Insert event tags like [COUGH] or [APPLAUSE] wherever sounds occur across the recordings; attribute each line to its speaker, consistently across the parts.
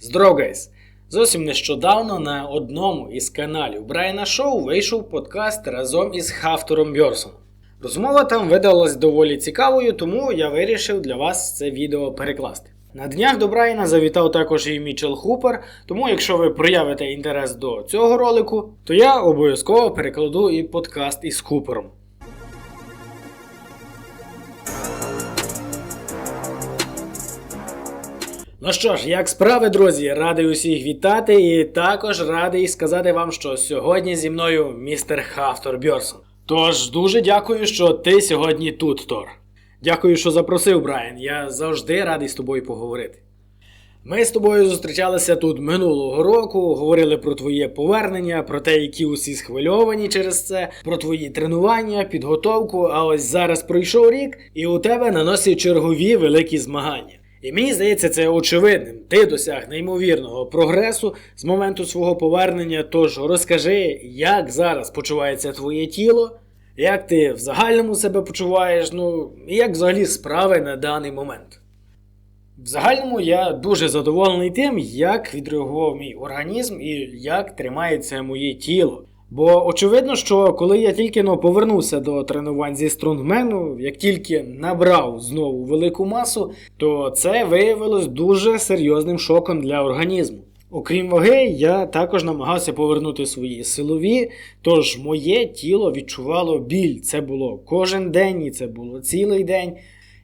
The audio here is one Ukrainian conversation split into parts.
Speaker 1: Здоров, гайс! Зовсім нещодавно на одному із каналів Брайана Шоу вийшов подкаст разом із Хафтором Бьорсоном. Розмова там видалась доволі цікавою, тому я вирішив для вас це відео перекласти. На днях до Брайана завітав також і Мічел Хупер, тому якщо ви проявите інтерес до цього ролику, то я обов'язково перекладу і подкаст із Хупером. Ну що ж, як справи, друзі, радий усіх вітати і також радий сказати вам, що сьогодні зі мною містер Хафтор Бьорсон. Тож дуже дякую, що ти сьогодні тут, Тор. Дякую, що запросив, Брайан. Я завжди радий з тобою поговорити. Ми з тобою зустрічалися тут минулого року, говорили про твоє повернення, про те, які усі схвильовані через це, про твої тренування, підготовку. А ось зараз пройшов рік, і у тебе на носі чергові великі змагання. І мені здається, це очевидним. Ти досяг неймовірного прогресу з моменту свого повернення. Тож розкажи, як зараз почувається твоє тіло, як ти в загальному себе почуваєш, ну і як взагалі справи на даний момент. В загальному я дуже задоволений тим, як відреагував мій організм і як тримається моє тіло. Бо очевидно, що коли я тільки но повернувся до тренувань зі стронгмену, як тільки набрав знову велику масу, то це виявилось дуже серйозним шоком для організму. Окрім ваги, я також намагався повернути свої силові, тож моє тіло відчувало біль. Це було кожен день, і це було цілий день.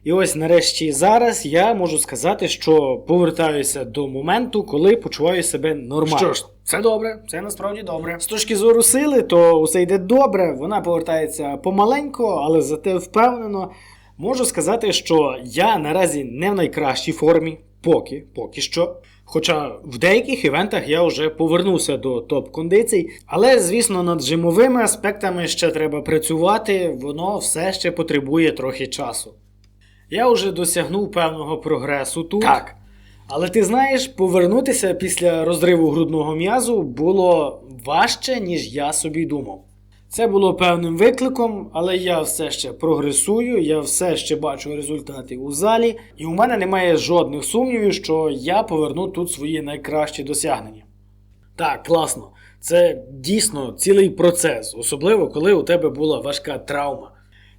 Speaker 1: І ось нарешті зараз я можу сказати, що повертаюся до моменту, коли почуваю себе нормально. Що ж, це добре, це насправді добре. З точки зору сили, то усе йде добре, вона повертається помаленько, але зате впевнено. Можу сказати, що я наразі не в найкращій формі, поки, поки що. Хоча в деяких івентах я вже повернувся до топ-кондицій, але, звісно, над жимовими аспектами ще треба працювати, воно все ще потребує трохи часу. Я вже досягнув певного прогресу тут. Так. Але ти знаєш, повернутися після розриву грудного м'язу було важче, ніж я собі думав. Це було певним викликом, але я все ще прогресую, я все ще бачу результати у залі, і у мене немає жодних сумнівів, що я поверну тут свої найкращі досягнення. Так, класно. Це дійсно цілий процес, особливо коли у тебе була важка травма.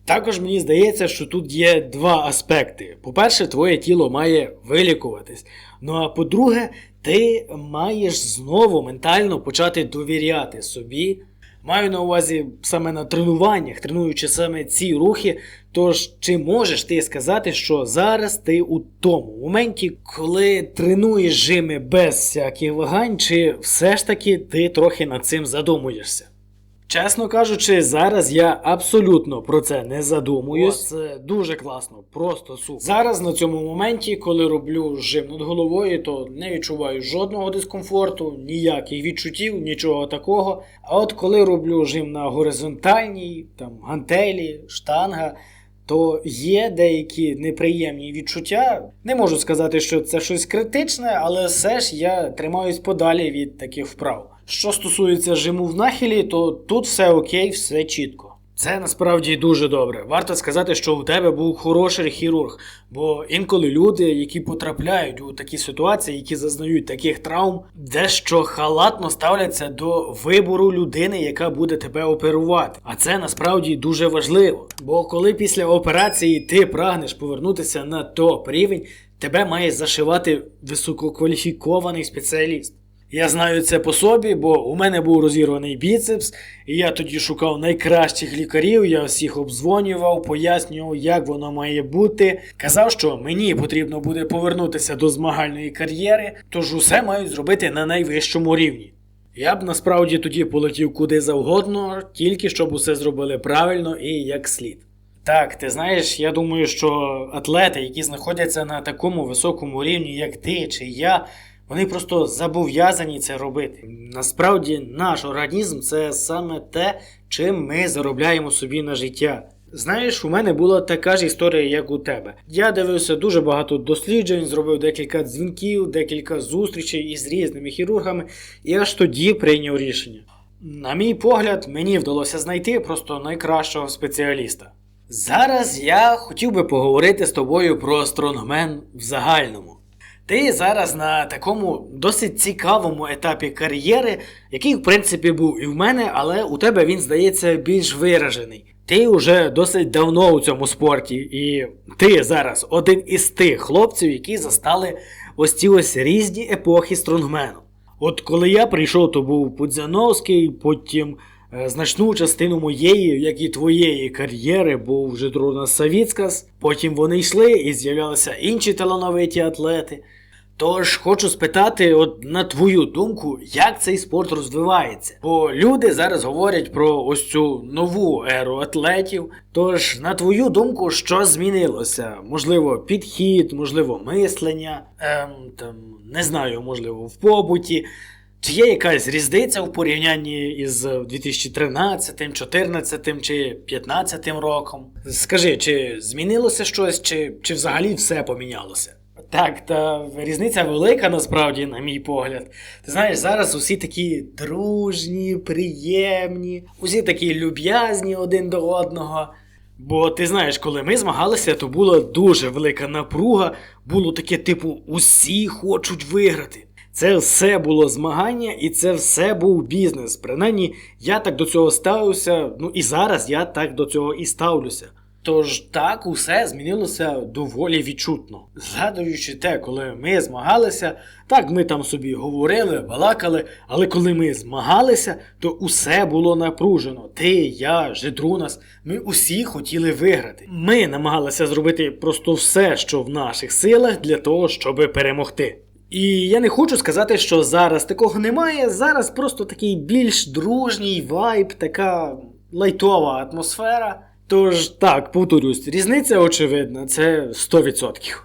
Speaker 1: Також мені здається, що тут є два аспекти. По-перше, твоє тіло має вилікуватись. Ну а по-друге, ти маєш знову ментально почати довіряти собі. Маю на увазі саме на тренуваннях, тренуючи саме ці рухи. Тож, чи можеш ти сказати, що зараз ти у тому моменті, коли тренуєш жими без всяких вагань, чи все ж таки ти трохи над цим задумуєшся? Чесно кажучи, зараз я абсолютно про це не задумуюсь. Це дуже класно, просто супер. Зараз на цьому моменті, коли роблю жим над головою, то не відчуваю жодного дискомфорту, ніяких відчуттів, нічого такого. А от коли роблю жим на горизонтальній, там гантелі, штанга. То є деякі неприємні відчуття. Не можу сказати, що це щось критичне, але все ж я тримаюсь подалі від таких вправ. Що стосується жиму в нахилі, то тут все окей, все чітко. Це насправді дуже добре. Варто сказати, що у тебе був хороший хірург, бо інколи люди, які потрапляють у такі ситуації, які зазнають таких травм, дещо халатно ставляться до вибору людини, яка буде тебе оперувати. А це насправді дуже важливо. Бо коли після операції ти прагнеш повернутися на топ рівень, тебе має зашивати висококваліфікований спеціаліст. Я знаю це по собі, бо у мене був розірваний біцепс, і я тоді шукав найкращих лікарів, я всіх обдзвонював, пояснював, як воно має бути. Казав, що мені потрібно буде повернутися до змагальної кар'єри, тож усе мають зробити на найвищому рівні. Я б насправді тоді полетів куди завгодно, тільки щоб усе зробили правильно і як слід. Так, ти знаєш, я думаю, що атлети, які знаходяться на такому високому рівні, як ти чи я, вони просто зобов'язані це робити. Насправді, наш організм це саме те, чим ми заробляємо собі на життя. Знаєш, у мене була така ж історія, як у тебе. Я дивився дуже багато досліджень, зробив декілька дзвінків, декілька зустрічей із різними хірургами, і аж тоді прийняв рішення. На мій погляд, мені вдалося знайти просто найкращого спеціаліста. Зараз я хотів би поговорити з тобою про стронгмен в загальному. Ти зараз на такому досить цікавому етапі кар'єри, який, в принципі, був і в мене, але у тебе він здається більш виражений. Ти вже досить давно у цьому спорті, і ти зараз один із тих хлопців, які застали ось ці ось різні епохи стронгмену. От коли я прийшов, то був Пудзяновський, потім е, значну частину моєї, як і твоєї кар'єри, був вже Друна Савіцкас. Потім вони йшли і з'являлися інші талановиті атлети. Тож хочу спитати, от на твою думку, як цей спорт розвивається? Бо люди зараз говорять про ось цю нову еру атлетів. Тож, на твою думку, що змінилося? Можливо, підхід, можливо, мислення, ем, там, не знаю, можливо, в побуті. Чи є якась різниця в порівнянні із 2013, 2014 чи 2015 роком? Скажи, чи змінилося щось, чи, чи взагалі все помінялося? Так, та різниця велика насправді, на мій погляд. Ти знаєш, зараз усі такі дружні, приємні, усі такі люб'язні один до одного. Бо ти знаєш, коли ми змагалися, то була дуже велика напруга, було таке, типу, усі хочуть виграти. Це все було змагання, і це все був бізнес. Принаймні, я так до цього ставився, ну і зараз я так до цього і ставлюся. Тож так усе змінилося доволі відчутно. Згадуючи те, коли ми змагалися, так ми там собі говорили, балакали, але коли ми змагалися, то усе було напружено. Ти, я, Жидрунас, ми усі хотіли виграти. Ми намагалися зробити просто все, що в наших силах, для того, щоб перемогти. І я не хочу сказати, що зараз такого немає. Зараз просто такий більш дружній вайб, така лайтова атмосфера. Тож так, повторюсь, різниця очевидна, це 100%.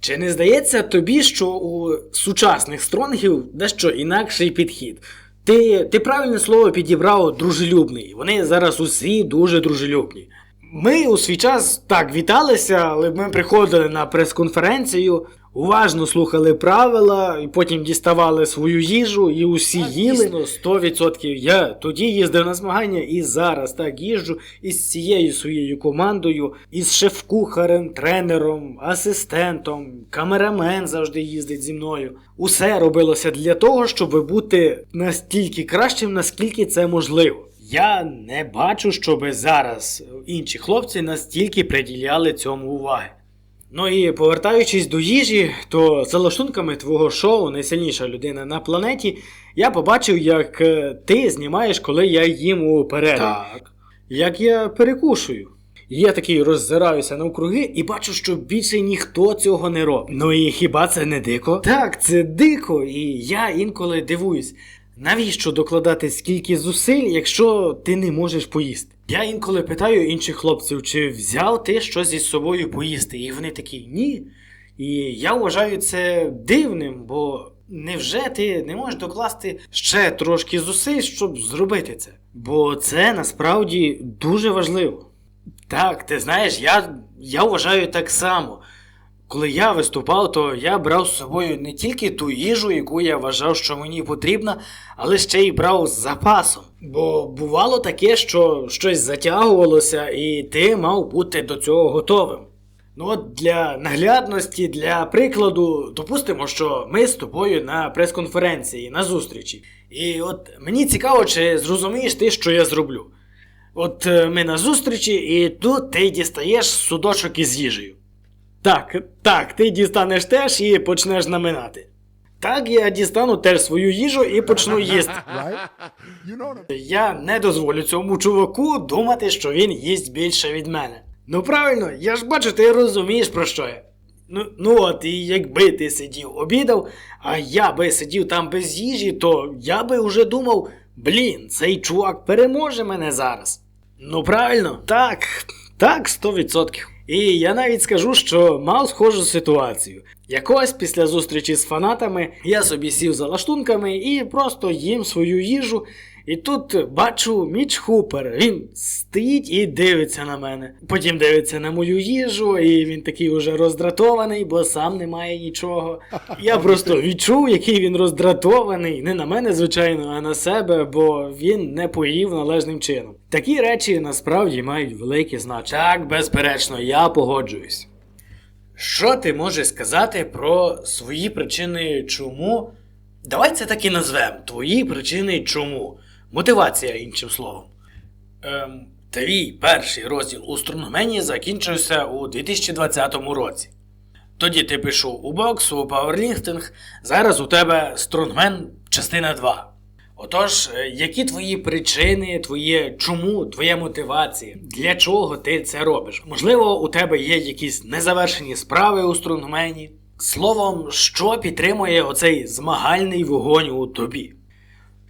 Speaker 1: Чи не здається тобі, що у сучасних стронгів дещо інакший підхід? Ти, ти правильне слово підібрав дружелюбний. Вони зараз усі дуже дружелюбні. Ми у свій час так віталися, але ми приходили на прес-конференцію, уважно слухали правила, і потім діставали свою їжу, і усі
Speaker 2: Так,
Speaker 1: їли.
Speaker 2: дійсно,
Speaker 1: 100%. Я тоді їздив на змагання і зараз так їжджу із цією своєю командою, із шеф-кухарем, тренером, асистентом, камерамен завжди їздить зі мною. Усе робилося для того, щоб бути настільки кращим, наскільки це можливо. Я не бачу, щоб зараз інші хлопці настільки приділяли цьому уваги. Ну і повертаючись до їжі, то за лаштунками твого шоу Найсильніша людина на планеті, я побачив, як е, ти знімаєш, коли я їм у перерві.
Speaker 2: Так.
Speaker 1: Як я перекушую. І я такий роззираюся навкруги і бачу, що більше ніхто цього не робить. Ну і хіба це не дико? Так, це дико, і я інколи дивуюсь. Навіщо докладати скільки зусиль, якщо ти не можеш поїсти? Я інколи питаю інших хлопців, чи взяв ти щось із собою поїсти, і вони такі ні. І я вважаю це дивним, бо невже ти не можеш докласти ще трошки зусиль, щоб зробити це? Бо це насправді дуже важливо. Так, ти знаєш, я, я вважаю так само. Коли я виступав, то я брав з собою не тільки ту їжу, яку я вважав, що мені потрібна, але ще й брав з запасом. Бо бувало таке, що щось затягувалося, і ти мав бути до цього готовим. Ну от для наглядності, для прикладу, допустимо, що ми з тобою на прес-конференції, на зустрічі. І от мені цікаво, чи зрозумієш ти, що я зроблю. От е, ми на зустрічі, і тут ти дістаєш судочок із їжею. Так, так, ти дістанеш теж і почнеш наминати. Так, я дістану теж свою їжу і почну їсти. [LAUGHS] Я не дозволю цьому чуваку думати, що він їсть більше від мене. Ну правильно, я ж бачу, ти розумієш про що я. Ну, ну от, і якби ти сидів обідав, а я би сидів там без їжі, то я би вже думав, блін, цей чувак переможе мене зараз. Ну правильно, так, так, 100%. І я навіть скажу, що мав схожу ситуацію. Якось після зустрічі з фанатами я собі сів за лаштунками і просто їм свою їжу. І тут бачу Міч Хупер. Він стоїть і дивиться на мене. Потім дивиться на мою їжу, і він такий уже роздратований, бо сам не має нічого. Я [LAUGHS] просто відчув, який він роздратований. Не на мене, звичайно, а на себе, бо він не поїв належним чином. Такі речі насправді мають велике значення. Так, безперечно, я погоджуюсь. Що ти можеш сказати про свої причини чому? Давай це так і назвемо. Твої причини чому. Мотивація, іншим словом. Ем, твій перший розділ у стронгмені закінчився у 2020 році. Тоді ти пішов у бокс, у пауерліфтинг, зараз у тебе стронгмен частина 2. Отож, е, які твої причини, твоє чому, твоя мотивація? Для чого ти це робиш? Можливо, у тебе є якісь незавершені справи у стронгмені? Словом, що підтримує оцей змагальний вогонь у тобі?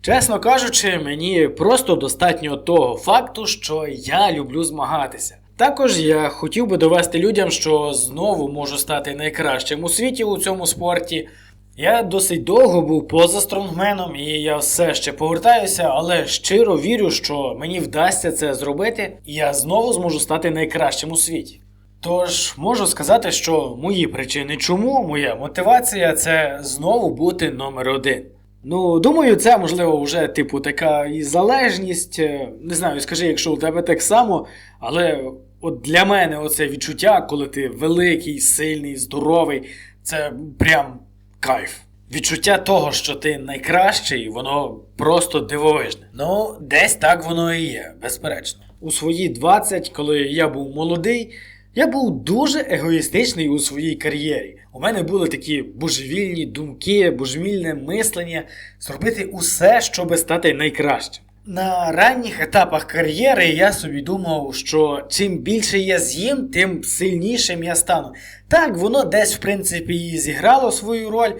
Speaker 1: Чесно кажучи, мені просто достатньо того факту, що я люблю змагатися. Також я хотів би довести людям, що знову можу стати найкращим у світі у цьому спорті. Я досить довго був поза стронгменом, і я все ще повертаюся, але щиро вірю, що мені вдасться це зробити, і я знову зможу стати найкращим у світі. Тож можу сказати, що мої причини чому, моя мотивація це знову бути номер один. Ну, думаю, це можливо вже типу така і залежність. е, Не знаю, скажи, якщо у тебе так само, але от для мене оце відчуття, коли ти великий, сильний, здоровий, це прям кайф. Відчуття того, що ти найкращий, воно просто дивовижне. Ну, десь так воно і є, безперечно. У свої 20, коли я був молодий, я був дуже егоїстичний у своїй кар'єрі. У мене були такі божевільні думки, божевільне мислення зробити усе, щоб стати найкращим. На ранніх етапах кар'єри я собі думав, що чим більше я з'їм, тим сильнішим я стану. Так, воно десь, в принципі, і зіграло свою роль,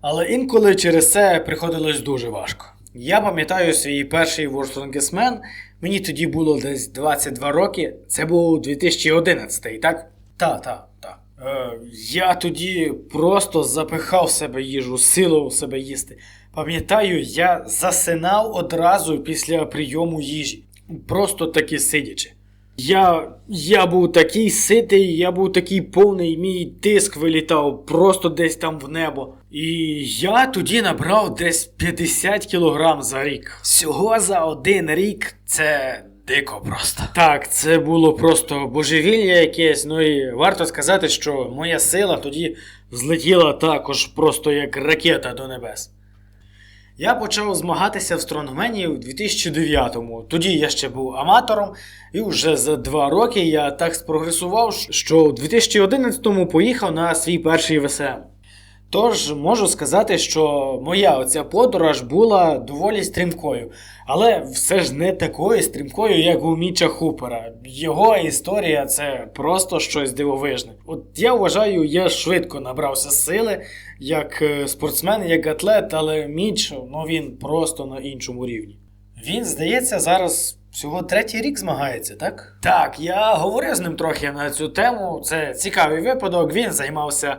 Speaker 1: але інколи через це приходилось дуже важко. Я пам'ятаю свій перший Man, мені тоді було десь 22 роки, це був 2011, так? Так, та, та. Е, я тоді просто запихав себе їжу, силував себе їсти. Пам'ятаю, я засинав одразу після прийому їжі, просто таки сидячи. Я, я був такий ситий, я був такий повний, мій тиск вилітав просто десь там в небо. І я тоді набрав десь 50 кілограм за рік. Всього за один рік це дико просто. Так, це було просто божевілля якесь. Ну і варто сказати, що моя сила тоді злетіла також просто як ракета до небес. Я почав змагатися в стронгмені у 2009-му. Тоді я ще був аматором, і вже за два роки я так спрогресував, що у 2011-му поїхав на свій перший ВСМ. Тож можу сказати, що моя оця подорож була доволі стрімкою, але все ж не такою стрімкою, як у Міча Хупера. Його історія це просто щось дивовижне. От я вважаю, я швидко набрався сили як е, спортсмен, як атлет, але Міч, ну він просто на іншому рівні. Він, здається, зараз всього третій рік змагається, так? Так, я говорив з ним трохи на цю тему. Це цікавий випадок. Він займався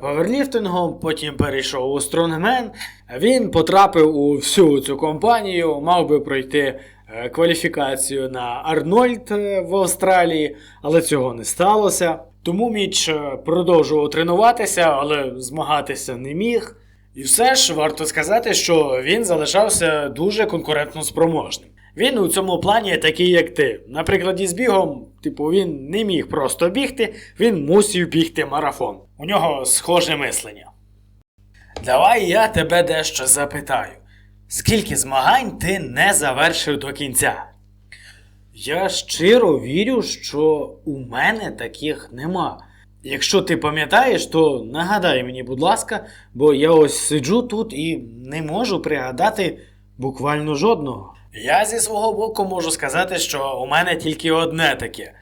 Speaker 1: паверліфтингом, потім перейшов у стронгмен. Він потрапив у всю цю компанію, мав би пройти е, кваліфікацію на Арнольд е, в Австралії, але цього не сталося. Тому Міч е, продовжував тренуватися, але змагатися не міг. І все ж варто сказати, що він залишався дуже конкурентно спроможним. Він у цьому плані такий, як ти. Наприклад, із бігом, типу, він не міг просто бігти, він мусив бігти марафон. У нього схоже мислення. Давай я тебе дещо запитаю. Скільки змагань ти не завершив до кінця? Я щиро вірю, що у мене таких нема. Якщо ти пам'ятаєш, то нагадай мені, будь ласка, бо я ось сиджу тут і не можу пригадати буквально жодного. Я зі свого боку можу сказати, що у мене тільки одне таке.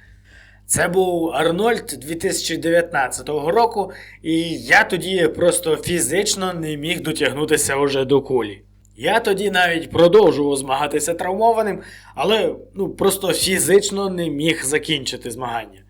Speaker 1: Це був Арнольд 2019 року, і я тоді просто фізично не міг дотягнутися уже до кулі. Я тоді навіть продовжував змагатися травмованим, але ну, просто фізично не міг закінчити змагання.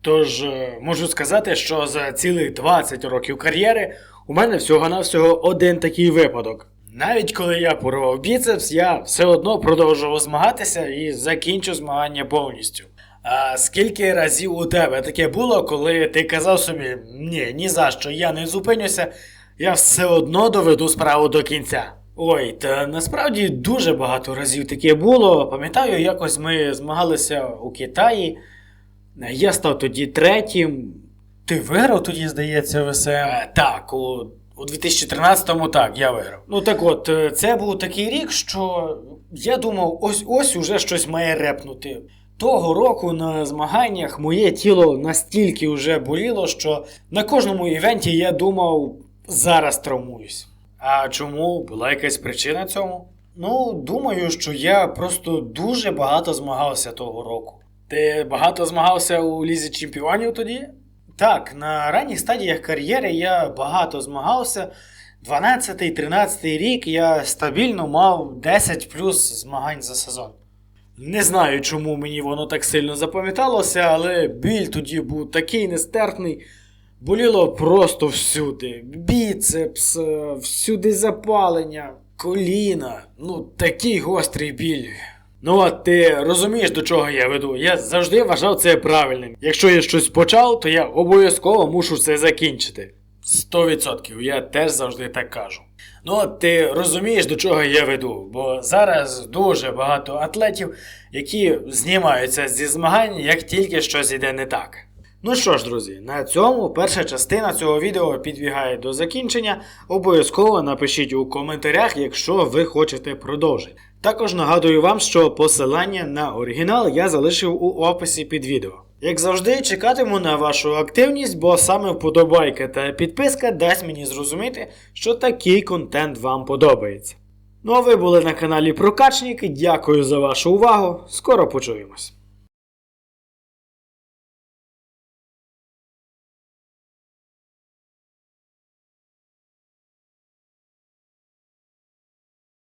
Speaker 1: Тож е, можу сказати, що за цілих 20 років кар'єри у мене всього-навсього один такий випадок. Навіть коли я порвав біцепс, я все одно продовжував змагатися і закінчу змагання повністю. А скільки разів у тебе таке було, коли ти казав собі, ні, ні за що, я не зупинюся, я все одно доведу справу до кінця. Ой, та насправді дуже багато разів таке було. Пам'ятаю, якось ми змагалися у Китаї. Я став тоді третім. Ти виграв тоді, здається, ВСМ? Е, так, у, у 2013-му так, я виграв. Ну так от, е, це був такий рік, що я думав, ось ось уже щось має репнути. Того року на змаганнях моє тіло настільки вже боліло, що на кожному івенті я думав, зараз травмуюсь. А чому була якась причина цьому? Ну, думаю, що я просто дуже багато змагався того року. Ти багато змагався у лізі чемпіонів тоді? Так, на ранніх стадіях кар'єри я багато змагався. 12-13 рік я стабільно мав 10 плюс змагань за сезон. Не знаю, чому мені воно так сильно запам'яталося, але біль тоді був такий нестерпний. Боліло просто всюди. Біцепс, е, всюди запалення, коліна. Ну, такий гострий біль. Ну от ти розумієш, до чого я веду. Я завжди вважав це правильним. Якщо я щось почав, то я обов'язково мушу це закінчити. 100%, я теж завжди так кажу. Ну, от ти розумієш, до чого я веду, бо зараз дуже багато атлетів, які знімаються зі змагань, як тільки щось іде не так. Ну що ж, друзі, на цьому перша частина цього відео підбігає до закінчення. Обов'язково напишіть у коментарях, якщо ви хочете продовжити. Також нагадую вам, що посилання на оригінал я залишив у описі під відео. Як завжди, чекатиму на вашу активність, бо саме вподобайка та підписка дасть мені зрозуміти, що такий контент вам подобається. Ну а ви були на каналі Прокачник. Дякую за вашу увагу. Скоро почуємось.